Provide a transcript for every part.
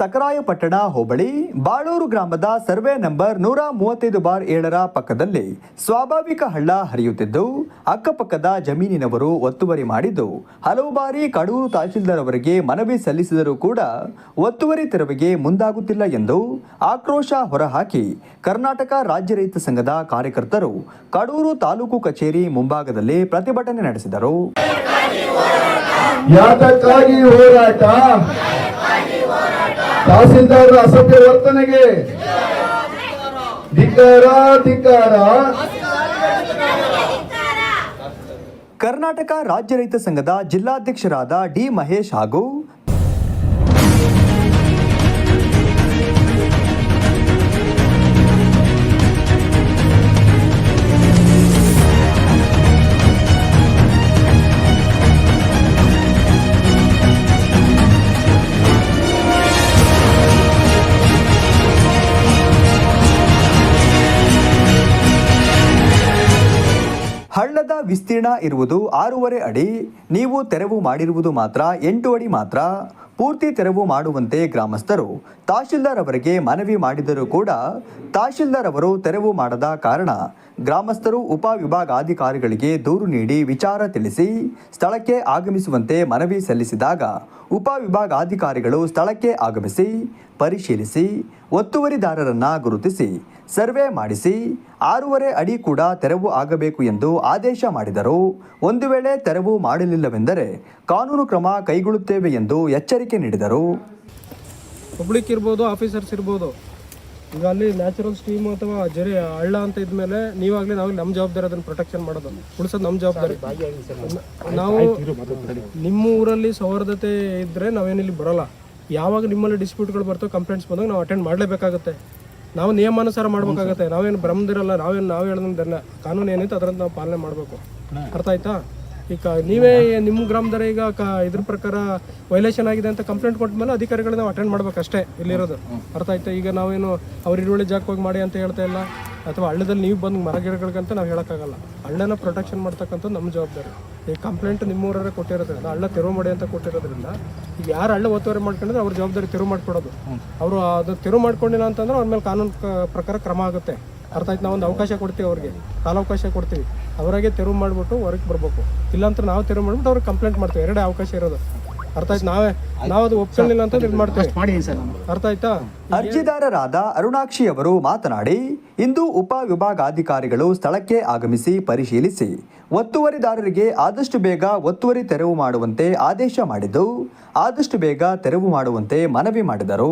ಸಕರಾಯಪಟ್ಟಣ ಹೋಬಳಿ, ಬಾಳೂರು ಗ್ರಾಮದ survey number ನೂರ ಮೂವತ್ತೈದು ಬಾರ್ ಏಳರ ಪಕ್ಕದಲ್ಲಿ ಸ್ವಾಭಾವಿಕ ಹಳ್ಳ ಹರಿಯುತ್ತಿದ್ದು, ಅಕ್ಕಪಕ್ಕದ ಜಮೀನಿನವರು ಒತ್ತುವರಿ ಮಾಡಿದ್ದು, ಹಲವು ಬಾರಿ ಕಡೂರು ತಹಶೀಲ್ದಾರ್ ಅವರಿಗೆ ಮನವಿ ಸಲ್ಲಿಸಿದರೂ ಕೂಡ ಒತ್ತುವರಿ ತೆರವಿಗೆ ಮುಂದಾಗುತ್ತಿಲ್ಲ ಎಂದು ಆಕ್ರೋಶ ಹೊರಹಾಕಿ ಕರ್ನಾಟಕ ರಾಜ್ಯ ರೈತ ಸಂಘದ ಕಾರ್ಯಕರ್ತರು ಕಡೂರು ತಾಲೂಕು ಕಚೇರಿ ಮುಂಭಾಗದಲ್ಲಿ ಪ್ರತಿಭಟನೆ ನಡೆಸಿದರು. ಯಾತಕ್ಕಾಗಿ ಹೋರಾಟ? ತಹಸೀಲ್ದಾರ್ ಅಸಭ್ಯ ವರ್ತನೆಗೆ. ಧಿಕ್ಕಾರ ಧಿಕ್ಕಾರ. ಕರ್ನಾಟಕ ರಾಜ್ಯ ರೈತ ಸಂಘದ ಜಿಲ್ಲಾಧ್ಯಕ್ಷರಾದ ಡಿ ಮಹೇಶ್ ಹಾಗೂ ವಿಸ್ತೀರ್ಣ ಇರುವುದು ಆರೂವರೆ ಅಡಿ. ನೀವು ತೆರವು ಮಾಡಿರುವುದು ಮಾತ್ರ ಎಂಟು ಅಡಿ ಮಾತ್ರ. ಪೂರ್ತಿ ತೆರವು ಮಾಡುವಂತೆ ಗ್ರಾಮಸ್ಥರು, ತಹಶೀಲ್ದಾರ್ ಅವರಿಗೆ ಮನವಿ ಮಾಡಿದರೂ ಕೂಡ ತಹಶೀಲ್ದಾರ್ ಅವರು ತೆರವು ಮಾಡದ ಕಾರಣ ಗ್ರಾಮಸ್ಥರು ಉಪವಿಭಾಗಾಧಿಕಾರಿಗಳಿಗೆ ದೂರು ನೀಡಿ ವಿಚಾರ ತಿಳಿಸಿ ಸ್ಥಳಕ್ಕೆ ಆಗಮಿಸುವಂತೆ ಮನವಿ ಸಲ್ಲಿಸಿದಾಗ ಉಪವಿಭಾಗಾಧಿಕಾರಿಗಳು ಸ್ಥಳಕ್ಕೆ ಆಗಮಿಸಿ ಪರಿಶೀಲಿಸಿ ಒತ್ತುವರಿದಾರರನ್ನ ಗುರುತಿಸಿ ಸರ್ವೆ ಮಾಡಿಸಿ ಆರೂವರೆ ಅಡಿ ಕೂಡ ತೆರವು ಆಗಬೇಕು ಎಂದು ಆದೇಶ ಮಾಡಿದರು. ಒಂದು ವೇಳೆ ತೆರವು ಮಾಡಲಿಲ್ಲವೆಂದರೆ ಕಾನೂನು ಕ್ರಮ ಕೈಗೊಳ್ಳುತ್ತೇವೆ ಎಂದು ಎಚ್ಚರಿಕೆ ನೀಡಿದರು. ಪಬ್ಲಿಕ್ ಇರ್ಬೋದು ಆಫೀಸರ್ಸ್ ಇರ್ಬೋದು ಈಗ ಅಲ್ಲಿ ನ್ಯಾಚುರಲ್ ಸ್ಟೀಮ್ ಅಥವಾ ಜರಿ ಹಳ್ಳ ಅಂತ ಇದ್ಮೇಲೆ ನೀವಾಗಲಿ ನಾವು ನಮ್ಮ ಜವಾಬ್ದಾರಿ ಅದನ್ನು ಪ್ರೊಟೆಕ್ಷನ್ ಮಾಡೋದು. ಉಳಿಸೋದು ನಮ್ಮ ಜವಾಬ್ದಾರಿ. ನಾವು ನಿಮ್ಮ ಊರಲ್ಲಿ ಸೌಹಾರ್ದತೆ ಇದ್ದರೆ ನಾವೇನಿಲ್ಲಿ ಬರೋಲ್ಲ. ಯಾವಾಗ ನಿಮ್ಮಲ್ಲಿ ಡಿಸ್ಪ್ಯೂಟ್ಗಳು ಬರ್ತವೆ ಕಂಪ್ಲೇಂಟ್ಸ್ ಬಂದಾಗ ನಾವು ಅಟೆಂಡ್ ಮಾಡಲೇಬೇಕಾಗುತ್ತೆ. ನಾವು ನಿಯಮಾನುಸಾರ ಮಾಡಬೇಕಾಗುತ್ತೆ. ನಾವೇನು ಭ್ರಮದಿರಲ್ಲ ನಾವೇನು ನಾವು ಹೇಳ್ದಂದಲ್ಲ ಕಾನೂನು ಏನೈತೆ ಅದರಂತೆ ನಾವು ಪಾಲನೆ ಮಾಡಬೇಕು. ಅರ್ಥ ಆಯ್ತಾ? ಈಗ ನೀವೇ ನಿಮ್ಮ ಗ್ರಾಮದರ ಈಗ ಕ ಇದ್ರ ಪ್ರಕಾರ ವೈಲೇಷನ್ ಆಗಿದೆ ಅಂತ ಕಂಪ್ಲೇಂಟ್ ಕೊಟ್ಟ ಮೇಲೆ ಅಧಿಕಾರಿಗಳನ್ನ ನಾವು ಅಟೆಂಡ್ ಮಾಡ್ಬೇಕು ಅಷ್ಟೇ ಇಲ್ಲಿರೋದು ಅರ್ಥ ಆಯ್ತಾ. ಈಗ ನಾವೇನು ಅವ್ರ ಇರುವಳಿ ಜಾಗಕ್ಕೆ ಹೋಗಿ ಮಾಡಿ ಅಂತ ಹೇಳ್ತಾ ಇಲ್ಲ. ಅಥವಾ ಹಳ್ಳದಲ್ಲಿ ನೀವು ಬಂದು ಮರ ಗಿಡಗಳಿಗಂತ ನಾವು ಹೇಳೋಕ್ಕಾಗಲ್ಲ. ಹಳ್ಳನ ಪ್ರೊಟೆಕ್ಷನ್ ಮಾಡ್ತಕ್ಕಂಥ ನಮ್ಮ ಜವಾಬ್ದಾರಿ. ಈ ಕಂಪ್ಲೇಂಟ್ ನಿಮ್ಮೂರೇ ಕೊಟ್ಟಿರೋದ್ರಿಂದ ಹಳ್ಳ ತೆರವು ಮಾಡಿ ಅಂತ ಕೊಟ್ಟಿರೋದ್ರಿಂದ ಈಗ ಯಾರು ಹಳ್ಳ ಒತ್ತುವರಿ ಮಾಡ್ಕೊಂಡಿದ್ರೆ ಅವ್ರ ಜವಾಬ್ದಾರಿ ತೆರವು ಮಾಡಿಕೊಡೋದು. ಅವರು ಅದು ತೆರವು ಮಾಡ್ಕೊಂಡಿಲ್ಲ ಅಂತಂದ್ರೆ ಅವ್ರ ಮೇಲೆ ಕಾನೂನು ಪ್ರಕಾರ ಕ್ರಮ ಆಗುತ್ತೆ. ಅರ್ಥ ಆಯ್ತು ನಾವೊಂದು ಒಂದು ಅವಕಾಶ ಕೊಡ್ತೀವಿ ಅವ್ರಿಗೆ. ಕಾಲಾವಕಾಶ ಕೊಡ್ತೀವಿ. ಅವರಾಗೆ ತೆರವು ಮಾಡಿಬಿಟ್ಟು ಹೊರಗೆ ಬರಬೇಕು. ಇಲ್ಲಾಂತ ನಾವು ತೆರವು ಮಾಡಿಬಿಟ್ಟು ಅವ್ರಿಗೆ ಕಂಪ್ಲೇಂಟ್ ಮಾಡ್ತೀವಿ. ಎರಡೇ ಅವಕಾಶ ಇರೋದು. ಅರ್ಥ ಆಯ್ತು ನಾವೇ ನಾವು ಅದು ಒಪ್ಕೊಳ್ಳಿಲ್ಲ ಅಂತ ಇದು ಮಾಡ್ತೀವಿ. ಅರ್ಥ ಆಯ್ತಾ? ಅರ್ಜಿದಾರರಾದ ಅರುಣಾಕ್ಷಿ ಅವರು ಮಾತನಾಡಿ ಇಂದು ಉಪ ವಿಭಾಗಾಧಿಕಾರಿಗಳು ಸ್ಥಳಕ್ಕೆ ಆಗಮಿಸಿ ಪರಿಶೀಲಿಸಿ. ಒತ್ತುವರಿದಾರರಿಗೆ ಆದಷ್ಟು ಬೇಗ ಒತ್ತುವರಿ ತೆರವು ಮಾಡುವಂತೆ ಆದೇಶ ಮಾಡಿದ್ದು, ಆದಷ್ಟು ಬೇಗ ತೆರವು ಮಾಡುವಂತೆ ಮನವಿ ಮಾಡಿದರು.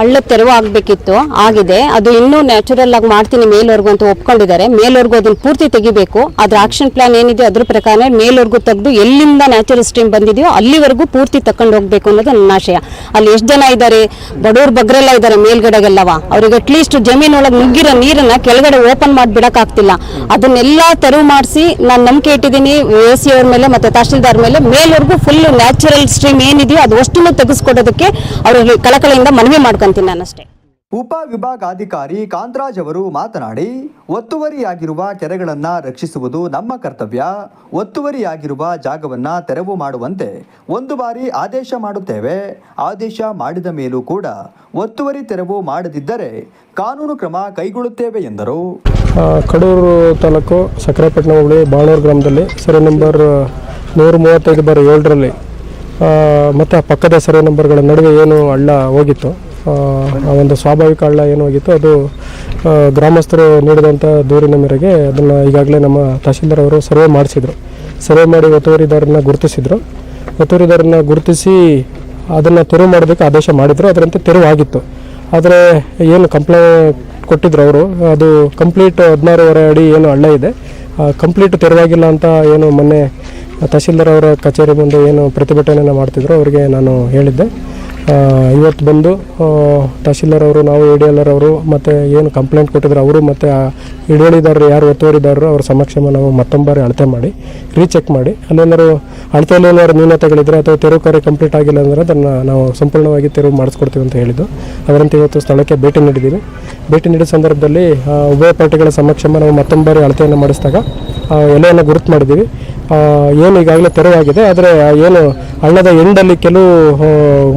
ಹಳ್ಳ ತೆರವು ಆಗಬೇಕಿತ್ತು, ಆಗಿದೆ. ಅದು ಇನ್ನೂ ನ್ಯಾಚುರಲ್ ಆಗಿ ಮಾಡ್ತೀನಿ ಮೇಲ್ವರ್ಗು ಅಂತ ಒಪ್ಕೊಂಡಿದ್ದಾರೆ. ಮೇಲ್ವರ್ಗು ಅದನ್ನ ಪೂರ್ತಿ ತೆಗಿಬೇಕು. ಅದ್ರ ಆಕ್ಷನ್ ಪ್ಲಾನ್ ಏನಿದೆ ಅದ್ರ ಪ್ರಕಾರ ಮೇಲ್ವರ್ಗು ತೆಗೆದು ಎಲ್ಲಿಂದ ನ್ಯಾಚುರಲ್ ಸ್ಟ್ರೀಮ್ ಬಂದಿದೆಯೋ ಅಲ್ಲಿವರೆಗೂ ಪೂರ್ತಿ ತಕೊಂಡು ಹೋಗ್ಬೇಕು ಅನ್ನೋದು ನನ್ನ ಆಶಯ. ಅಲ್ಲಿ ಎಷ್ಟು ಜನ ಇದ್ದಾರೆ? ಬಡವ್ರ ಬಗ್ರೆಲ್ಲ ಇದ್ದಾರೆ ಮೇಲ್ಗಡೆಗೆಲ್ಲವ. ಅವ್ರಿಗೆ ಅಟ್ಲೀಸ್ಟ್ ಜಮೀನೊಳಗೆ ನುಗ್ಗಿರೋ ನೀರನ್ನ ಕೆಳಗಡೆ ಓಪನ್ ಮಾಡಿ ಆಗ್ತಿಲ್ಲ. ಅದನ್ನೆಲ್ಲ ತೆರವು ಮಾಡಿಸಿ ನಾನು ನಂಬಿಕೆ ಇಟ್ಟಿದ್ದೀನಿ ಎ ಸಿ ಅವ್ರ ಮೇಲೆ ಮತ್ತೆ ತಹಶೀಲ್ದಾರ್ ಮೇಲೆ, ಮೇಲ್ವರೆಗೂ ಫುಲ್ ನ್ಯಾಚುರಲ್ ಸ್ಟ್ರೀಮ್ ಏನಿದೆಯೋ ಅದು ಅಷ್ಟನ್ನು ತೆಗೆಸ್ಕೊಡೋದಕ್ಕೆ ಅವ್ರಿಗೆ ಕಳಕಳಿಯಿಂದ ಮನವಿ ಮಾಡ್ಕೊತೀನಿ ನಾನು ಅಷ್ಟೇ ಉಪ ವಿಭಾಗಾಧಿಕಾರಿ ಕಾಂತರಾಜ್ ಅವರು ಮಾತನಾಡಿ, ಒತ್ತುವರಿಯಾಗಿರುವ ಕೆರೆಗಳನ್ನು ರಕ್ಷಿಸುವುದು ನಮ್ಮ ಕರ್ತವ್ಯ. ಒತ್ತುವರಿಯಾಗಿರುವ ಜಾಗವನ್ನು ತೆರವು ಮಾಡುವಂತೆ ಒಂದು ಬಾರಿ ಆದೇಶ ಮಾಡುತ್ತೇವೆ. ಆದೇಶ ಮಾಡಿದ ಮೇಲೂ ಕೂಡ ಒತ್ತುವರಿ ತೆರವು ಮಾಡದಿದ್ದರೆ ಕಾನೂನು ಕ್ರಮ ಕೈಗೊಳ್ಳುತ್ತೇವೆ ಎಂದರು. ಕಡೂರು ತಾಲೂಕು ಸಕ್ಕರೆಪಟ್ಟಣ ಹೋಬಳಿ ಬಾಳೂರು ಗ್ರಾಮದಲ್ಲಿ ಸರಿ ನಂಬರ್ ನೂರ ಮೂವತ್ತೈದು ಬಾರ್ ಏಳರಲ್ಲಿ ಮತ್ತು ಪಕ್ಕದ ಸರಿ ನಂಬರ್ಗಳ ನಡುವೆ ಏನು ಹಳ್ಳ ಹೋಗಿತ್ತು. ಆ, ಒಂದು ಸ್ವಾಭಾವಿಕ ಹಳ್ಳ ಏನು ಹೋಗಿತ್ತು ಅದು ಗ್ರಾಮಸ್ಥರು ನೀಡಿದಂಥ ದೂರಿನ ಮೇರೆಗೆ ಅದನ್ನು ಈಗಾಗಲೇ ನಮ್ಮ ತಹಶೀಲ್ದಾರ್ ಅವರು ಸರ್ವೆ ಮಾಡಿಸಿದರು. ಸರ್ವೆ ಮಾಡಿ ಒತ್ತುವರಿದಾರನ್ನ ಗುರುತಿಸಿದ್ರು. ಒತ್ತುವರಿದಾರನ್ನ ಗುರುತಿಸಿ ಅದನ್ನು ತೆರವು ಮಾಡೋದಕ್ಕೆ ಆದೇಶ ಮಾಡಿದರು. ಅದರಂತೆ ತೆರವು ಆಗಿತ್ತು. ಆದರೆ ಏನು ಕಂಪ್ಲೇ ಕೊಟ್ಟಿದ್ರು ಅವರು. ಅದು ಕಂಪ್ಲೀಟ್ ಹದಿನಾರೂವರೆ ಅಡಿ ಏನು ಹಳ್ಳ ಇದೆ. ಕಂಪ್ಲೀಟ್ ತೆರವಾಗಿಲ್ಲ ಅಂತ ಏನು ಮೊನ್ನೆ ತಹಶೀಲ್ದಾರ್ ಅವರ ಕಚೇರಿ ಮುಂದೆ ಏನು ಪ್ರತಿಭಟನೆಯನ್ನು ಮಾಡ್ತಿದ್ರು ಅವರಿಗೆ ನಾನು ಹೇಳಿದ್ದೆ. ಇವತ್ತು ಬಂದು ತಹಶೀಲ್ದಾರ್ ಅವರು, ನಾವು ಎ ಡಿ ಎಲ್ ಅವರು, ಮತ್ತು ಏನು ಕಂಪ್ಲೇಂಟ್ ಕೊಟ್ಟಿದ್ರು ಅವರು, ಮತ್ತು ಆ ಹಿಡುವಳಿದಾರರು ಯಾರು ಒತ್ತುವರಿದಾರರು, ಅವ್ರ ಸಮಕ್ಷಮ ನಾವು ಮತ್ತೊಂದು ಬಾರಿ ಅಳತೆ ಮಾಡಿ ರೀಚೆಕ್ ಮಾಡಿ ಅಲ್ಲೇನಾದ್ರು ಅಳತೆಯಲ್ಲಿ ಏನಾದ್ರು ನ್ಯೂನತೆಗಳಿದ್ರೆ ಅಥವಾ ತೆರವು ಕಾರ್ಯ ಕಂಪ್ಲೀಟ್ ಆಗಿಲ್ಲ ಅಂದರೆ ಅದನ್ನು ನಾವು ಸಂಪೂರ್ಣವಾಗಿ ತೆರವು ಮಾಡಿಸ್ಕೊಡ್ತೀವಿ ಅಂತ ಹೇಳಿದ್ದು. ಅದರಂತೆ ಇವತ್ತು ಸ್ಥಳಕ್ಕೆ ಭೇಟಿ ನೀಡಿದ್ದೀವಿ. ಭೇಟಿ ನೀಡಿದ ಸಂದರ್ಭದಲ್ಲಿ ಉಭಯ ಪಾರ್ಟಿಗಳ ಸಮಕ್ಷಮ ನಾವು ಮತ್ತೊಂದು ಬಾರಿ ಅಳತೆಯನ್ನು ಮಾಡಿಸಿದಾಗ ಎಲೆಯನ್ನು ಗುರುತು ಮಾಡಿದ್ದೀವಿ. ಏನು ಈಗಾಗಲೇ ತೆರವಾಗಿದೆ ಆದರೆ ಏನು ಹಳ್ಳದ ಎಂಡಲ್ಲಿ ಕೆಲವು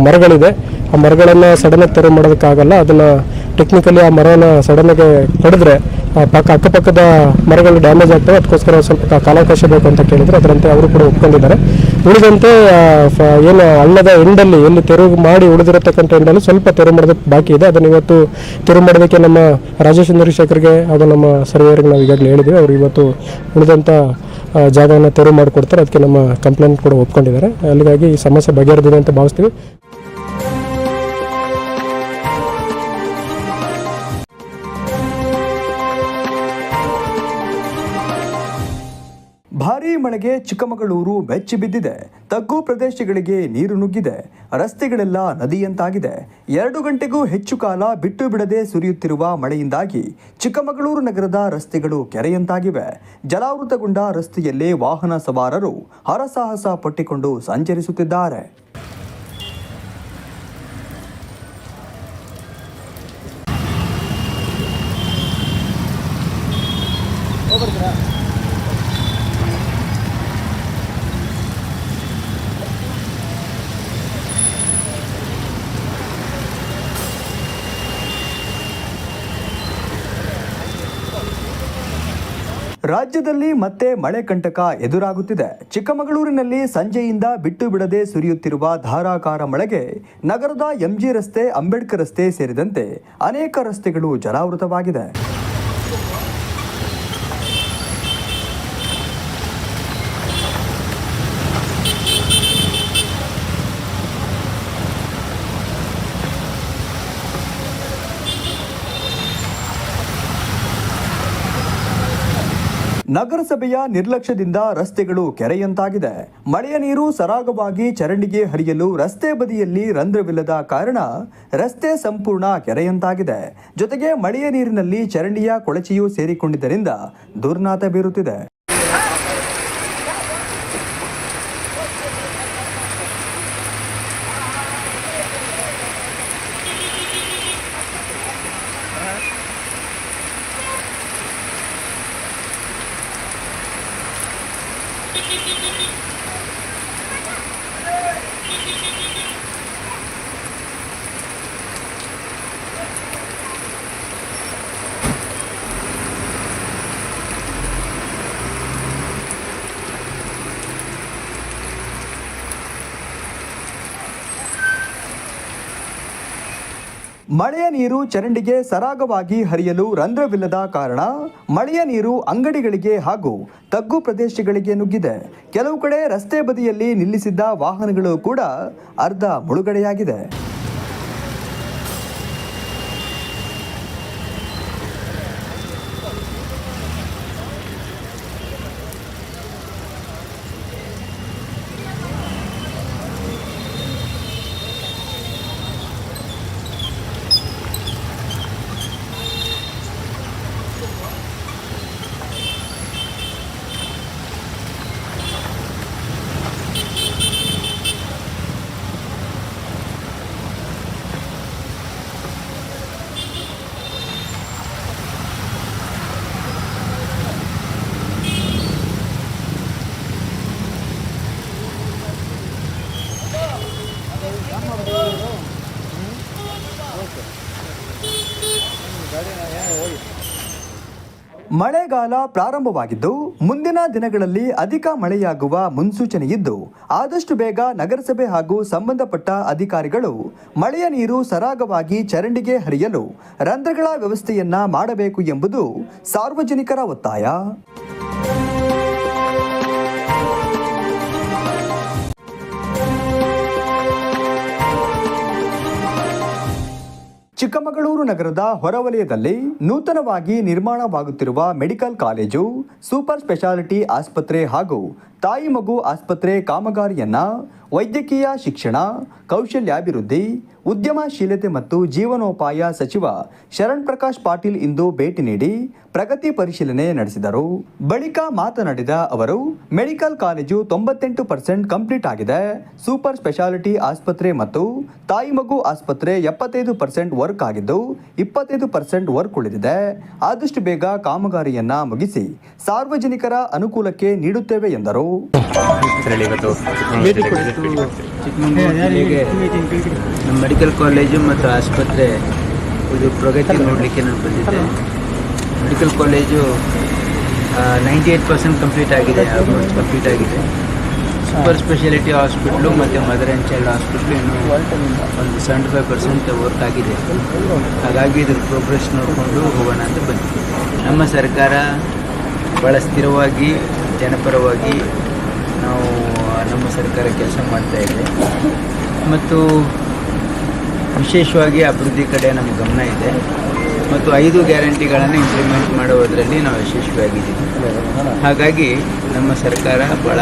ಮರಗಳಿದೆ. ಆ ಮರಗಳನ್ನು ಸಡನ್ನಾಗಿ ತೆರವು ಮಾಡೋದಕ್ಕಾಗಲ್ಲ. ಅದನ್ನು ಟೆಕ್ನಿಕಲಿ ಆ ಮರನ ಸಡನ್ನಾಗಿ ಕಡಿದ್ರೆ ಪಕ್ಕ, ಅಕ್ಕಪಕ್ಕದ ಮರಗಳು ಡ್ಯಾಮೇಜ್ ಆಗ್ತವೆ. ಅದಕ್ಕೋಸ್ಕರ ಸ್ವಲ್ಪ ಕಾಲಾವಕಾಶ ಬೇಕು ಅಂತ ಕೇಳಿದರೆ ಅದರಂತೆ ಅವರು ಕೂಡ ಒಪ್ಕೊಂಡಿದ್ದಾರೆ. ಉಳಿದಂತೆ ಏನು ಹಳ್ಳದ ಎಂಡಲ್ಲಿ ಎಲ್ಲಿ ತೆರವು ಮಾಡಿ ಉಳಿದಿರತಕ್ಕಂಥ ಎಂಡಲ್ಲಿ ಸ್ವಲ್ಪ ತೆರವು ಮಾಡೋದಕ್ಕೆ ಬಾಕಿ ಇದೆ. ಅದನ್ನು ಇವತ್ತು ತೆರವು ಮಾಡೋದಕ್ಕೆ ನಮ್ಮ ರಾಜೇಶ್ ಚಂದ್ರಶೇಖರ್ಗೆ ಹಾಗೂ ನಮ್ಮ ಸರ್ವೇಯರ್ಗೆ ನಾವು ಈಗಾಗಲೇ ಹೇಳಿದ್ವಿ. ಅವರು ಇವತ್ತು ಉಳಿದಂಥ ಜಾಗವನ್ನು ತೆರವು ಮಾಡಿಕೊಡ್ತಾರೆ. ಅದಕ್ಕೆ ನಮ್ಮ ಕಂಪ್ಲೇಂಟ್ ಕೂಡ ಒಪ್ಕೊಂಡಿದ್ದಾರೆ. ಅಲ್ಲಿಗಾಗಿ ಈ ಸಮಸ್ಯೆ ಬಗೆಹರಿದಿದೆ ಅಂತ ಭಾವಿಸ್ತೀವಿ. ಮಳೆಗೆ ಚಿಕ್ಕಮಗಳೂರು ಬೆಚ್ಚಿ ಬಿದ್ದಿದೆ. ತಗ್ಗು ಪ್ರದೇಶಗಳಿಗೆ ನೀರು ನುಗ್ಗಿದೆ. ರಸ್ತೆಗಳೆಲ್ಲ ನದಿಯಂತಾಗಿದೆ. ಎರಡು ಗಂಟೆಗೂ ಹೆಚ್ಚು ಕಾಲ ಬಿಟ್ಟು ಬಿಡದೆ ಸುರಿಯುತ್ತಿರುವ ಮಳೆಯಿಂದಾಗಿ ಚಿಕ್ಕಮಗಳೂರು ನಗರದ ರಸ್ತೆಗಳು ಕೆರೆಯಂತಾಗಿವೆ. ಜಲಾವೃತಗೊಂಡ ರಸ್ತೆಯಲ್ಲೇ ವಾಹನ ಸವಾರರು ಹರಸಾಹಸ ಪಟ್ಟಿಕೊಂಡು ಸಂಚರಿಸುತ್ತಿದ್ದಾರೆ. ರಾಜ್ಯದಲ್ಲಿ ಮತ್ತೆ ಮಳೆ ಕಂಟಕ ಎದುರಾಗುತ್ತಿದೆ. ಚಿಕ್ಕಮಗಳೂರಿನಲ್ಲಿ ಸಂಜೆಯಿಂದ ಬಿಟ್ಟು ಬಿಡದೆ ಸುರಿಯುತ್ತಿರುವ ಧಾರಾಕಾರ ಮಳೆಗೆ ನಗರದ ಎಂಜಿ ರಸ್ತೆ, ಅಂಬೇಡ್ಕರ್ ರಸ್ತೆ ಸೇರಿದಂತೆ ಅನೇಕ ರಸ್ತೆಗಳು ಜಲಾವೃತವಾಗಿದೆ. ನಗರಸಭೆಯ ನಿರ್ಲಕ್ಷ್ಯದಿಂದ ರಸ್ತೆಗಳು ಕೆರೆಯಂತಾಗಿದೆ. ಮಳೆಯ ನೀರು ಸರಾಗವಾಗಿ ಚರಂಡಿಗೆ ಹರಿಯಲು ರಸ್ತೆ ಬದಿಯಲ್ಲಿ ರಂಧ್ರವಿಲ್ಲದ ಕಾರಣ ರಸ್ತೆ ಸಂಪೂರ್ಣ ಕೆರೆಯಂತಾಗಿದೆ. ಜೊತೆಗೆ ಮಳೆಯ ನೀರಿನಲ್ಲಿ ಚರಂಡಿಯ ಕೊಳಚೆಯೂ ಸೇರಿಕೊಂಡಿದ್ದರಿಂದ ದುರ್ನಾತ ಬೀರುತ್ತಿದೆ. ಮಳೆಯ ನೀರು ಚರಂಡಿಗೆ ಸರಾಗವಾಗಿ ಹರಿಯಲು ರಂಧ್ರವಿಲ್ಲದ ಕಾರಣ ಮಳೆಯ ನೀರು ಅಂಗಡಿಗಳಿಗೆ ಹಾಗೂ ತಗ್ಗು ಪ್ರದೇಶಗಳಿಗೆ ನುಗ್ಗಿದೆ. ಕೆಲವು ಕಡೆ ರಸ್ತೆ ಬದಿಯಲ್ಲಿ ನಿಲ್ಲಿಸಿದ್ದ ವಾಹನಗಳು ಕೂಡ ಅರ್ಧ ಮುಳುಗಡೆಯಾಗಿದೆ. ಮಳೆಗಾಲ ಪ್ರಾರಂಭವಾಗಿದ್ದು, ಮುಂದಿನ ದಿನಗಳಲ್ಲಿ ಅಧಿಕ ಮಳೆಯಾಗುವ ಮುನ್ಸೂಚನೆ ಇದ್ದು ಆದಷ್ಟು ಬೇಗ ನಗರಸಭೆ ಹಾಗೂ ಸಂಬಂಧಪಟ್ಟ ಅಧಿಕಾರಿಗಳು ಮಳೆಯ ನೀರು ಸರಾಗವಾಗಿ ಚರಂಡಿಗೆ ಹರಿಯಲು ರಂಧ್ರಗಳ ವ್ಯವಸ್ಥೆಯನ್ನ ಮಾಡಬೇಕು ಎಂಬುದು ಸಾರ್ವಜನಿಕರ ಒತ್ತಾಯ. ಚಿಕ್ಕಮಗಳೂರು ನಗರದ ಹೊರವಲಯದಲ್ಲಿ ನೂತನವಾಗಿ ನಿರ್ಮಾಣವಾಗುತ್ತಿರುವ ಮೆಡಿಕಲ್ ಕಾಲೇಜು ಸೂಪರ್ ಸ್ಪೆಷಾಲಿಟಿ ಆಸ್ಪತ್ರೆ ಹಾಗೂ ತಾಯಿ ಮಗು ಆಸ್ಪತ್ರೆ ಕಾಮಗಾರಿಯನ್ನ, ವೈದ್ಯಕೀಯ ಶಿಕ್ಷಣ, ಕೌಶಲ್ಯಾಭಿವೃದ್ಧಿ, ಉದ್ಯಮಶೀಲತೆ ಮತ್ತು ಜೀವನೋಪಾಯ ಸಚಿವ ಶರಣ್ ಪ್ರಕಾಶ್ ಪಾಟೀಲ್ ಇಂದು ಭೇಟಿ ನೀಡಿ ಪ್ರಗತಿ ಪರಿಶೀಲನೆ ನಡೆಸಿದರು. ಬಳಿಕ ಮಾತನಾಡಿದ ಅವರು, ಮೆಡಿಕಲ್ ಕಾಲೇಜು ತೊಂಬತ್ತೆಂಟು ಪರ್ಸೆಂಟ್ ಕಂಪ್ಲೀಟ್ ಆಗಿದೆ. ಸೂಪರ್ ಸ್ಪೆಷಾಲಿಟಿ ಆಸ್ಪತ್ರೆ ಮತ್ತು ತಾಯಿ ಮಗು ಆಸ್ಪತ್ರೆ ಎಪ್ಪತ್ತೈದು ಪರ್ಸೆಂಟ್ ವರ್ಕ್ ಆಗಿದ್ದು, ಇಪ್ಪತ್ತೈದು ಪರ್ಸೆಂಟ್ ವರ್ಕ್ ಉಳಿದಿದೆ. ಆದಷ್ಟು ಬೇಗ ಕಾಮಗಾರಿಯನ್ನ ಮುಗಿಸಿ ಸಾರ್ವಜನಿಕರ ಅನುಕೂಲಕ್ಕೆ ನೀಡುತ್ತೇವೆ ಎಂದರು. ಚಿಕ್ಕಮಗಳೂರು ಜಿಲ್ಲೆಗೆ ನಮ್ಮ ಮೆಡಿಕಲ್ ಕಾಲೇಜು ಮತ್ತು ಆಸ್ಪತ್ರೆ ಇದು ಪ್ರಗತಿ ನೋಡಲಿಕ್ಕೆ ನಾನು ಬಂದಿದ್ದೆ. Medical college ninety eight percent complete ಆಗಿದೆ ಆಲ್ಮೋಸ್ಟ್ ಕಂಪ್ಲೀಟ್ ಆಗಿದೆ. ಸೂಪರ್ ಸ್ಪೆಷಾಲಿಟಿ ಹಾಸ್ಪಿಟ್ಲು ಮತ್ತು ಮದರ್ ಆ್ಯಂಡ್ ಚೈಲ್ಡ್ ಹಾಸ್ಪಿಟ್ಲು ಇನ್ನೂ ಒಂದು ಸೆವೆಂಟಿ ಫೈವ್ ಪರ್ಸೆಂಟ್ ವರ್ಕ್ ಆಗಿದೆ. ಹಾಗಾಗಿ ಇದ್ರ ಪ್ರೋಗ್ರೆಸ್ ನೋಡಿಕೊಂಡು ಹೋಗೋಣ ಅಂತ ಬಂದಿದ್ದೆ. ನಮ್ಮ ಸರ್ಕಾರ ಭಾಳ ಸ್ಥಿರವಾಗಿ ಜನಪರವಾಗಿ ನಾವು ನಮ್ಮ ಸರ್ಕಾರ ಕೆಲಸ ಮಾಡ್ತಾ ಇದೆ. ಮತ್ತು ವಿಶೇಷವಾಗಿ ಅಭಿವೃದ್ಧಿ ಕಡೆ ನಮ್ಮ ಗಮನ ಇದೆ. ಮತ್ತು ಐದು ಗ್ಯಾರಂಟಿಗಳನ್ನು ಇಂಪ್ಲಿಮೆಂಟ್ ಮಾಡುವುದರಲ್ಲಿ ನಾವು ಯಶಸ್ವಿಯಾಗಿದ್ದೀವಿ. ಹಾಗಾಗಿ ನಮ್ಮ ಸರ್ಕಾರ ಬಹಳ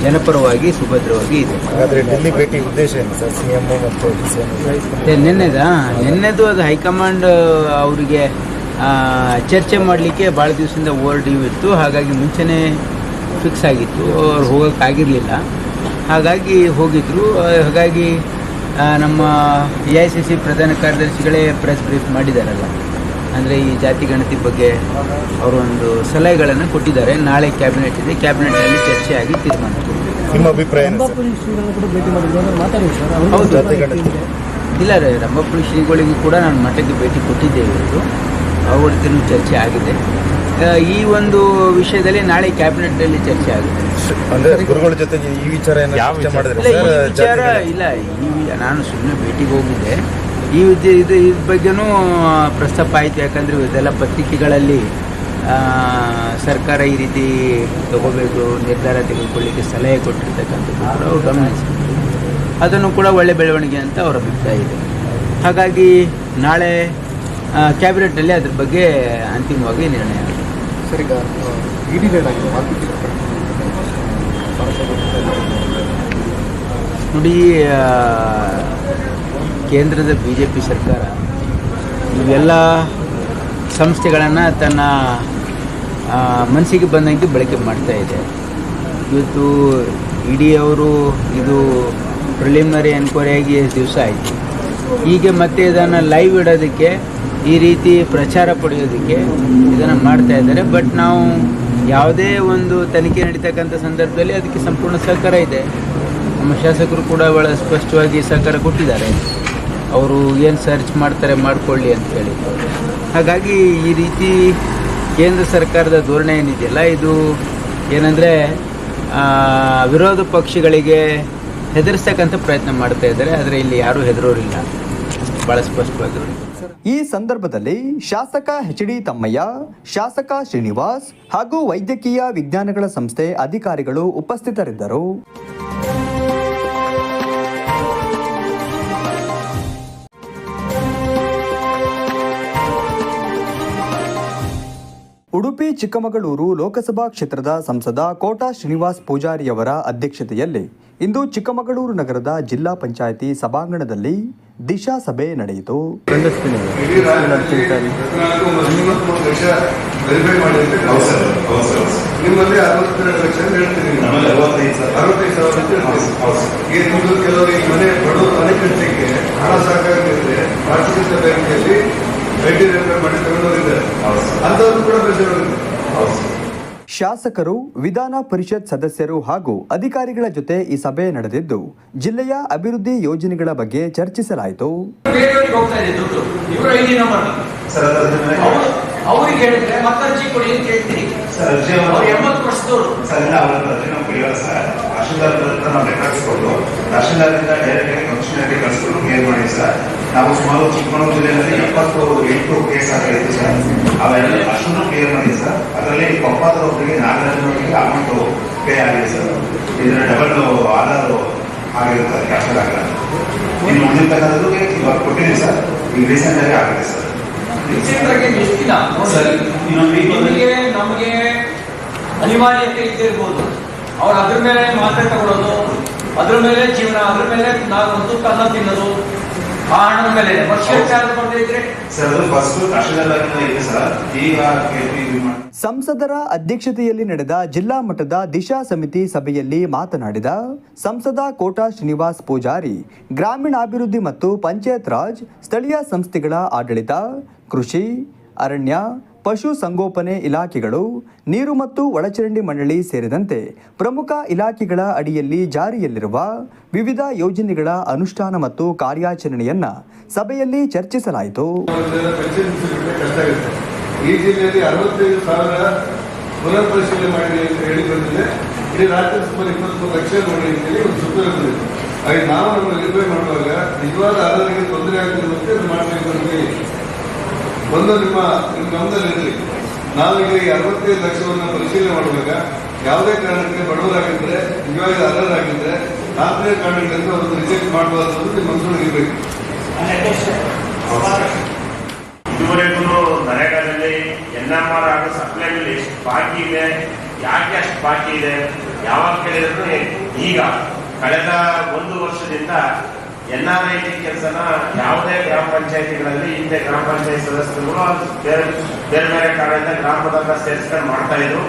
ಜನಪರವಾಗಿ ಸುಭದ್ರವಾಗಿ ಇದೆ. ಉದ್ದೇಶ ನಿನ್ನೆದಾ? ನಿನ್ನೆದು ಅದು ಹೈಕಮಾಂಡ್ ಅವರಿಗೆ ಚರ್ಚೆ ಮಾಡಲಿಕ್ಕೆ ಭಾಳ ದಿವಸದಿಂದ ಓವರ್ ಇತ್ತು. ಹಾಗಾಗಿ ಮುಂಚೆನೇ ಫಿಕ್ಸ್ ಆಗಿತ್ತು. ಅವ್ರು ಹೋಗೋಕ್ಕಾಗಿರಲಿಲ್ಲ ಹಾಗಾಗಿ ಹೋಗಿದ್ರು. ಹಾಗಾಗಿ ನಮ್ಮ ಎ ಐ ಸಿ ಸಿ ಪ್ರಧಾನ ಕಾರ್ಯದರ್ಶಿಗಳೇ ಪ್ರೆಸ್ ಬ್ರೀಫ್ ಮಾಡಿದ್ದಾರಲ್ಲ ಅಂದರೆ ಈ ಜಾತಿ ಗಣತಿ ಬಗ್ಗೆ ಅವರೊಂದು ಒಂದು ಸಲಹೆಗಳನ್ನು ಕೊಟ್ಟಿದ್ದಾರೆ. ನಾಳೆ ಕ್ಯಾಬಿನೆಟ್ ಇದೆ. ಕ್ಯಾಬಿನೆಟ್ನಲ್ಲಿ ಚರ್ಚೆ ಆಗಿ ತೀರ್ಮಾನ ಕೊಡ್ತಾರೆ. ನಿಮ್ಮ ಅಭಿಪ್ರಾಯ ಇಲ್ಲ ರೀ ರಂಭಾಪುರಿ ಶ್ರೀಗಳಿಗೂ ಕೂಡ ನಾನು ಮಠಕ್ಕೆ ಭೇಟಿ ಕೊಟ್ಟಿದ್ದೇವೆ ಇವತ್ತು ಅವ್ರ ಚರ್ಚೆ ಆಗಿದೆ. ಈ ಒಂದು ವಿಷಯದಲ್ಲಿ ನಾಳೆ ಕ್ಯಾಬಿನೆಟ್ ಅಲ್ಲಿ ಚರ್ಚೆ ಆಗುತ್ತೆ. ಅಂದ್ರೆ ಗುರುಗಳ ಜೊತೆಗೆ ಈ ವಿಚಾರ ವಿಚಾರ? ಇಲ್ಲ ಈ ನಾನು ಸುಮ್ಮನೆ ಭೇಟಿಗೆ ಹೋಗಿದ್ದೆ. ಈ ಇದು ಇದ್ರ ಬಗ್ಗೆನೂ ಪ್ರಸ್ತಾಪ ಆಯಿತು. ಯಾಕಂದರೆ ಇದೆಲ್ಲ ಪತ್ರಿಕೆಗಳಲ್ಲಿ ಆ, ಸರ್ಕಾರ ಈ ರೀತಿ ತಗೋಬೇಕು ನಿರ್ಧಾರ ತೆಗೆದುಕೊಳ್ಳಿಕ್ಕೆ ಸಲಹೆ ಕೊಟ್ಟಿರ್ತಕ್ಕಂಥದ್ದು ಗಮನಿಸಿ ಗಮನಿಸಿದ್ರು. ಅದನ್ನು ಕೂಡ ಒಳ್ಳೆ ಬೆಳವಣಿಗೆ ಅಂತ ಅವರ ಅಭಿಪ್ರಾಯ ಇದೆ. ಹಾಗಾಗಿ ನಾಳೆ ಕ್ಯಾಬಿನೆಟ್ನಲ್ಲಿ ಅದ್ರ ಬಗ್ಗೆ ಅಂತಿಮವಾಗಿ ನಿರ್ಣಯ ಸರಿ ನೋಡಿ ಕೇಂದ್ರದ ಬಿ ಜೆ ಪಿ ಸರ್ಕಾರ ಇವೆಲ್ಲ ಸಂಸ್ಥೆಗಳನ್ನು ತನ್ನ ಮನಸ್ಸಿಗೆ ಬಂದಂಗೆ ಬಳಕೆ ಮಾಡ್ತಾ ಇದೆ. ಇವತ್ತು ಇಡಿ ಅವರು ಇದು ಪ್ರಿಲಿಮಿನರಿ ಎನ್ಕ್ವೈರಿಯಾಗಿ ಆಗಿ ದಿವಸ ಆಯಿತು. ಹೀಗೆ ಮತ್ತೆ ಇದನ್ನು ಲೈವ್ ಇಡೋದಕ್ಕೆ ಈ ರೀತಿ ಪ್ರಚಾರ ಪಡೆಯೋದಕ್ಕೆ ಇದನ್ನು ಮಾಡ್ತಾ ಇದ್ದಾರೆ. ಬಟ್ ನಾವು ಯಾವುದೇ ಒಂದು ತನಿಖೆ ನಡೀತಕ್ಕಂಥ ಸಂದರ್ಭದಲ್ಲಿ ಅದಕ್ಕೆ ಸಂಪೂರ್ಣ ಸಹಕಾರ ಇದೆ. ನಮ್ಮ ಶಾಸಕರು ಕೂಡ ಭಾಳ ಸ್ಪಷ್ಟವಾಗಿ ಸಹಕಾರ ಕೊಟ್ಟಿದ್ದಾರೆ. ಅವರು ಏನು ಸರ್ಚ್ ಮಾಡ್ತಾರೆ ಮಾಡಿಕೊಳ್ಳಿ ಅಂತೇಳಿ ಹಾಗಾಗಿ ಈ ರೀತಿ ಕೇಂದ್ರ ಸರ್ಕಾರದ ಧೋರಣೆ ಏನಿದೆಯಲ್ಲ, ಇದು ಏನಂದರೆ ವಿರೋಧ ಪಕ್ಷಗಳಿಗೆ ಹೆದರಿಸ್ತಕ್ಕಂಥ ಪ್ರಯತ್ನ ಮಾಡ್ತಾ ಇದ್ದಾರೆ. ಆದರೆ ಇಲ್ಲಿ ಯಾರೂ ಹೆದರೋರಿಲ್ಲ. ಭಾಳ ಸ್ಪಷ್ಟವಾಗಿರೋದು. ಈ ಸಂದರ್ಭದಲ್ಲಿ ಶಾಸಕ ಎಚ್ ಡಿ ತಮ್ಮಯ್ಯ, ಶಾಸಕ ಶ್ರೀನಿವಾಸ್ ಹಾಗೂ ವೈದ್ಯಕೀಯ ವಿಜ್ಞಾನಗಳ ಸಂಸ್ಥೆ ಅಧಿಕಾರಿಗಳು ಉಪಸ್ಥಿತರಿದ್ದರು. ಉಡುಪಿ, ಚಿಕ್ಕಮಗಳೂರು ಲೋಕಸಭಾ ಕ್ಷೇತ್ರದ ಸಂಸದ ಕೋಟಾ ಶ್ರೀನಿವಾಸ್ ಪೂಜಾರಿಯವರ ಅಧ್ಯಕ್ಷತೆಯಲ್ಲಿ ಇಂದು ಚಿಕ್ಕಮಗಳೂರು ನಗರದ ಜಿಲ್ಲಾ ಪಂಚಾಯಿತಿ ಸಭಾಂಗಣದಲ್ಲಿ ದಿಶಾ ಸಭೆ ನಡೆಯಿತು ನಿಮ್ಮಲ್ಲಿ ಶಾಸಕರು ವಿಧಾನ ಪರಿಷತ್ ಸದಸ್ಯರು ಹಾಗೂ ಅಧಿಕಾರಿಗಳ ಜೊತೆ ಈ ಸಭೆ ನಡೆದಿದ್ದು ಜಿಲ್ಲೆಯ ಅಭಿವೃದ್ಧಿ ಯೋಜನೆಗಳ ಬಗ್ಗೆ ಚರ್ಚಿಸಲಾಯಿತು. ನಾವು ಸುಮಾರು ಚಿಕ್ಕಮಗಳೂರು ಜಿಲ್ಲೆಯಲ್ಲಿ ಎಪ್ಪತ್ತು ಎಂಟು ಕೇಸ್ ಆಗಿತ್ತು ಸರ್. ಅವೆಲ್ಲ ಅಷ್ಟೊಂದು ಕ್ಲಿಯರ್ ಮಾಡಿದೆ ಸರ್. ಅದರಲ್ಲಿ ಕೊಪ್ಪದವರಿಗೆ ನಾಗರಾಜನವರಿಗೆ ಅಮೌಂಟ್ ಪೇ ಆಗಿದೆ ಸರ್. ಇದರ ಡಬಲ್ ಆಧಾರ್ ಆಗಿರುತ್ತೆ ಕ್ಯಾನ್ಸಲ್ ಆಗಲ್ಲ. ಇನ್ನು ಉಳಿದಿರ್ತಕ್ಕಂಥದ್ದು ಇವಾಗ ಕೊಟ್ಟಿದ್ದೀವಿ ಸರ್. ಈ ರೀಸೆಂಟ್ ಆಗಿ ಆಗಿದೆ ಸರ್. ನಮಗೆ ಅನಿವಾರ್ಯತೆ ಇದ್ದಿರ್ಬೋದು ಅವ್ರು ಅದ್ರ ಮೇಲೆ ಮಾತ್ರೆ ತಗೊಳ್ಳೋದು ಅದ್ರ ಮೇಲೆ ಜೀವನ ಅದ್ರ ಮೇಲೆ ನಾವು ಒಂದು ಕಲ್ಲ ತಿನ್ನೋದು ಮೇಲೆ ಸಂಸದರ ಅಧ್ಯಕ್ಷತೆಯಲ್ಲಿ ನಡೆದ ಜಿಲ್ಲಾ ಮಟ್ಟದ ದಿಶಾ ಸಮಿತಿ ಸಭೆಯಲ್ಲಿ ಮಾತನಾಡಿದ ಸಂಸದ ಕೋಟಾ ಶ್ರೀನಿವಾಸ್ ಪೂಜಾರಿ ಗ್ರಾಮೀಣಾಭಿವೃದ್ಧಿ ಮತ್ತು ಪಂಚಾಯತ್ ರಾಜ್ ಸ್ಥಳೀಯ ಸಂಸ್ಥೆಗಳ ಆಡಳಿತ ಕೃಷಿ ಅರಣ್ಯ ಪಶು ಸಂಗೋಪನೆ ಇಲಾಖೆಗಳು, ನೀರು ಮತ್ತು ಒಳಚರಂಡಿ ಮಂಡಳಿ ಸೇರಿದಂತೆ ಪ್ರಮುಖ ಇಲಾಖೆಗಳ ಅಡಿಯಲ್ಲಿ ಜಾರಿಯಲ್ಲಿರುವ ವಿವಿಧ ಯೋಜನೆಗಳ ಅನುಷ್ಠಾನ ಮತ್ತು ಕಾರ್ಯಾಚರಣೆಯನ್ನ ಸಭೆಯಲ್ಲಿ ಚರ್ಚಿಸಲಾಯಿತು. ಈ ಜಿಲ್ಲೆಯಲ್ಲಿ ಅರವತ್ತೈದು ಸಾವಿರ ಪುನರ್ ಪರಿಶೀಲನೆ ಮಾಡಿ ಅಂತ ಹೇಳಿ ಬಂದಿದೆ ಇಡೀ ರಾಜ್ಯದ ಸುಮಾರು ಇಪ್ಪತ್ಮೂರು ಲಕ್ಷ ನೋಡಿ ಅಂತೇಳಿ ಒಂದು ಸುತ್ತೋಲೆ ಬಂದಿದೆ. ಹಾಗೆ ನಾವು ನಮ್ಮ ನಿರ್ವಹಣೆ ಮಾಡುವಾಗ ನಿಜವಾದ ಆಧಾರಕ್ಕೆ ತೊಂದರೆ ಆಗ್ತಿರುವಂತೆ ಅದು ಮಾಡಬೇಕು ಅಂತ ಹೇಳಿ. ಒಂದು ನಿಮ್ಮ ನಿಮ್ಮ ಗಮನದಲ್ಲಿ ಇರಲಿ. ನಾವೀಗ ಈ ಅರವತ್ತೈದು ಲಕ್ಷವನ್ನು ಪರಿಶೀಲನೆ ಮಾಡುವಾಗ ಯಾವುದೇ ಕಾರಣಕ್ಕೆ ಬಡವರಾಗಿದ್ರೆ ನಿಜವಾಗಿ ಅರ್ಹರಾಗಿದ್ರೆ, ನಾಲ್ಕನೇ ಕಾರಣಗಳಿಂದ ಅವರನ್ನು ರಿಜೆಕ್ಟ್ ಮಾಡಬಾರ್ದು ನಿಮ್ಮ ಮನಸ್ಸೊಳಗೆ ಇರಬೇಕು. ಇದುವರೆಗೂ ನರೇಗಾದಲ್ಲಿ ಎನ್ ಎಂ ಆರ್ ಆಗೋ ಸಪ್ಲೈನಲ್ಲಿ ಎಷ್ಟು ಬಾಕಿ ಇದೆ, ಯಾಕೆ ಅಷ್ಟು ಬಾಕಿ ಇದೆ, ಯಾವಾಗ ಕೇಳಿದ್ರು ಈಗ, ಕಳೆದ ಒಂದು ವರ್ಷದಿಂದ ಎನ್ ಆರ್ ಐ ಕೆಲಸನ ಯಾವುದೇ ಗ್ರಾಮ ಪಂಚಾಯತಿಗಳಲ್ಲಿ ಹಿಂದೆ ಗ್ರಾಮ ಪಂಚಾಯತ್ ಸದಸ್ಯರು ಬೇರೆ ಬೇರೆ ಬೇರೆ ಕಾರಣದಿಂದ ಗ್ರಾಮದಾಗ ಸೇರಿಸ್ಕೊಂಡು ಮಾಡ್ತಾ ಇದ್ರು.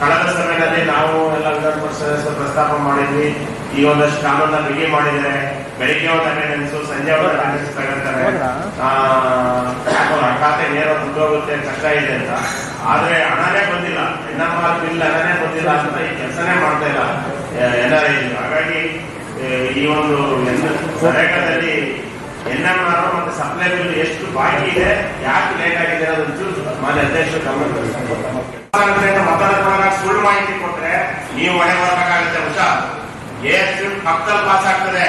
ಕಳೆದ ಸಮಯದಲ್ಲಿ ನಾವು ಎಲ್ಲ ವಿಧಾನ ಪರಿಷತ್ ಸದಸ್ಯರು ಪ್ರಸ್ತಾಪ ಮಾಡಿದ್ವಿ. ಈ ಒಂದಷ್ಟು ಕಾನೂನ ಬಿಗಿ ಮಾಡಿದರೆ ಬೆಳಿಗ್ಗೆ ಒಂದು ಅಟೆಂಡೆನ್ಸ್ ಸಂಜೆ ಒಂದು ಅಟೆಂಡೆನ್ಸ್ ತಗೊಳ್ತಾರೆ ಆ, ಖಾತೆ ನೇರ ದುಡ್ಡು ಹೋಗುತ್ತೆ ಕಷ್ಟ ಇದೆ ಅಂತ. ಆದ್ರೆ ಹಣನೇ ಬಂದಿಲ್ಲ. ಎನ್ ಆರ್ ಬಿಲ್ ಹಣನೇ ಬಂದಿಲ್ಲ ಅಂತ ಈ ಕೆಲಸನೇ ಮಾಡ್ತಾ ಇಲ್ಲ. ಎನ್ ಆರ್ ಐ ಹಾಗಾಗಿ ಈ ಒಂದು ನರೇಗಾದಲ್ಲಿ ಎನ್ ಮತ್ತೆ ಸಪ್ಲೈ ಬಿಲ್ ಎಷ್ಟು ಬಾಕಿ ಇದೆ, ಯಾಕೆ ಲೇಟ್ ಆಗಿದೆ ಅನ್ನೋದು ಮಾನ್ಯ ಅಧ್ಯಕ್ಷರು ಗಮನ ಸುಳ್ಳು ಮಾಹಿತಿ ಕೊಟ್ರೆ ನೀವು ಮನೆ ಬರಬೇಕಾಗುತ್ತೆ ಹುಷಾರ್. ಏರ್ ಸ್ಟ್ರಿಪ್ ಪಕ್ಕದಲ್ಲಿ ಪಾಸ್ ಆಗ್ತದೆ.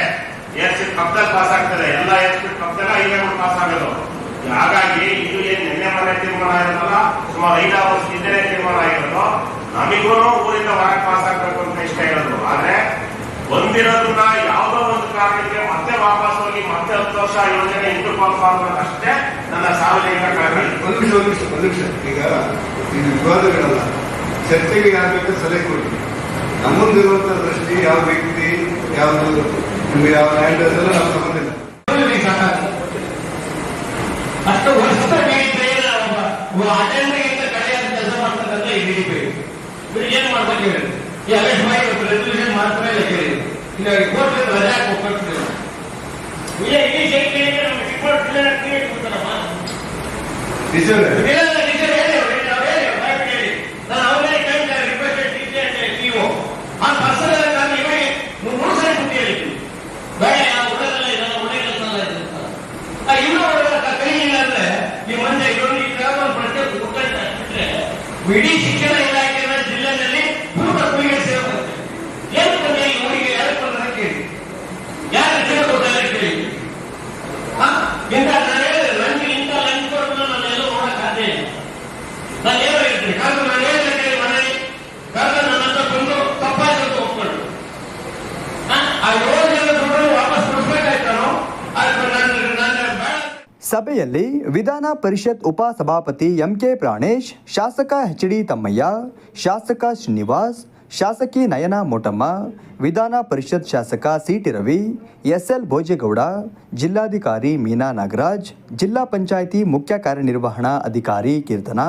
ಏರ್ ಸ್ಟ್ರಿಪ್ ಪಕ್ಕದಲ್ಲಿ ಪಾಸ್ ಆಗ್ತದೆ. ಎಲ್ಲ ಏರ್ ಸ್ಟ್ರಿಪ್ ಪಕ್ಕದಲ್ಲ ಈಗ ಪಾಸ್ ಆಗೋದು. ಹಾಗಾಗಿ ಇದು ಏನ್ ನಿನ್ನೆ ಮನೆ ತೀರ್ಮಾನ ಆಗಿರೋದಲ್ಲ? ಸುಮಾರು ಐದಾರು ವರ್ಷ ಹಿಂದೆ ತೀರ್ಮಾನ ಆಗಿರೋದು. ನಮಿಗೂ ಊರಿಂದ ಹೊರಗೆ ಪಾಸ್ ಆಗ್ಬೇಕು ಅಂತ ಇಷ್ಟ ಹೇಳೋದು ಆದ್ರೆ ಬಂದಿರೋದನ್ನ ಯಾವುದೋ ಒಂದು ಕಾರಣಕ್ಕೆ ಮತ್ತೆ ವಾಪಸ್ ಹೋಗಿ ಮತ್ತೆ ಹತ್ತು ವರ್ಷ ಯೋಜನೆ ಇಂಟು ಪಾಸ್ ಅಷ್ಟೇ ನನ್ನ ಸಾರ್ವಜನಿಕ ಕಾರಣ ಒಂದು ನಿಮಿಷ ಒಂದು ನಿಮಿಷ ಒಂದು ನಿಮಿಷ. ಈಗ ಇದು ವಿವಾದಗಳಲ್ಲ. ಚರ್ಚೆಗೆ ಆಗಬೇಕು ಸಲಹೆ ಕೊಡಿ. ನಮ್ಮಂದಿರುವಂತಹ ದೃಷ್ಟಿ ಯಾವ ವ್ಯಕ್ತಿ ಯಾವುದು ನಿಮ್ಗೆ ಯಾವ ಲ್ಯಾಂಡ್ ಅದೆಲ್ಲ ನಾವು ಸಂಬಂಧ ಇಲ್ಲ ಅಷ್ಟು ವರ್ಷ ಬೇರೆ ಒಬ್ಬ ಅಟೆಂಡರ್ಗಿಂತ ಕಡೆಯಾದ ಕೆಲಸ ಮಾಡ್ತಕ್ಕಂಥ ಈ ಹಿಡಿಬೇಕು ಇವ್ರಿಗೆ ಏನ್ ಮಾಡ್ಬೇಕು ಹೇಳಿ ಈ ಅಲೆಕ್ಟ್ ಮಾಡಿ ರೆಸಲ್ಯೂಷನ್ ಮಾತ್ರ ಇಲ್ಲ ಕೇಳಿ ಈಗ ಕೋರ್ಟ್ ರಜೆ ಹಾಕಿ ಒಪ್ಪಿರ್ತೀವಿ ಇಲ್ಲ ಈ ಸೈಟ್ ಕೇಳಿದ್ರೆ ನಮ್ಗೆ ರಿಪೋರ್ಟ್ ಕ್ಲಿಯರ್ ಕೊಡ್ತಾರಮ್ಮ ನಿಜವೇ ಇಲ್ಲ ನಿಜ ಹೇಳಿ ಅವ್ರು, ನಾವು ಹೇಳಿ ಅವ್ರು, ದಯವಿಟ್ಟು ಹೇಳಿ ನಾನು ಅವರೇ ಕೇಳ್ತಾರೆ ರಿಕ್ವೆಸ್ಟ್ ಟೀಚರ್ ಅಂತ ನೀವು ಆ ಪರ್ಸನಲ್ ನಾನು ಇವರಿಗೆ ಮೂರು ಸರಿ ಬುದ್ಧಿ ಹೇಳಿದ್ವಿ ಬೇಡ ಆ ಹುಡುಗರೆಲ್ಲ ಇದೆಲ್ಲ ಒಳ್ಳೆ ಕೆಲಸ ಅಲ್ಲ ಇದು ಅಂತ. ಆ ಇನ್ನೂ ಅವರ ಕೈ ಇಲ್ಲ ಅಂದ್ರೆ ಈ ಮಂದಿ ಇದೊಂದು ಈ ತರ ಒಂದು ಪ್ರಶ್ನೆ ಕೊಟ್ಟರೆ ಬಿಟ್ರೆ ಇಡೀ ಶಿಕ್ಷಣ ಇಲಾಖೆಯ ಜಿಲ್ಲೆಯಲ್ಲಿ ಕೇಳಿ ನಾನು ನಾನು ಏನು ಹೇಳ್ತೀನಿ ವಾಪಸ್ ನಾನು ಸಭೆಯಲ್ಲಿ ವಿಧಾನ ಪರಿಷತ್ ಉಪಸಭಾಪತಿ ಎಂಕೆ ಪ್ರಾಣೇಶ್, ಶಾಸಕ ಎಚ್ ಡಿ ತಮ್ಮಯ್ಯ, ಶಾಸಕ ಶ್ರೀನಿವಾಸ್ ಶಾಸಕಿ ನಯನ ಮೋಟಮ್ಮ, ವಿಧಾನ ಪರಿಷತ್ ಶಾಸಕ ಸಿಟಿ ರವಿ, ಎಸ್ಎಲ್ ಭೋಜೇಗೌಡ, ಜಿಲ್ಲಾಧಿಕಾರಿ ಮೀನಾ ನಾಗರಾಜ್, ಜಿಲ್ಲಾ ಪಂಚಾಯಿತಿ ಮುಖ್ಯ ಕಾರ್ಯನಿರ್ವಹಣಾ ಅಧಿಕಾರಿ ಕೀರ್ತನಾ,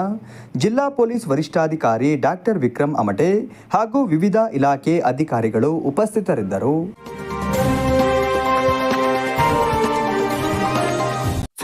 ಜಿಲ್ಲಾ ಪೊಲೀಸ್ ವರಿಷ್ಠಾಧಿಕಾರಿ ಡಾಕ್ಟರ್ ವಿಕ್ರಮ್ ಅಮಟೆ ಹಾಗೂ ವಿವಿಧ ಇಲಾಖೆ ಅಧಿಕಾರಿಗಳು ಉಪಸ್ಥಿತರಿದ್ದರು.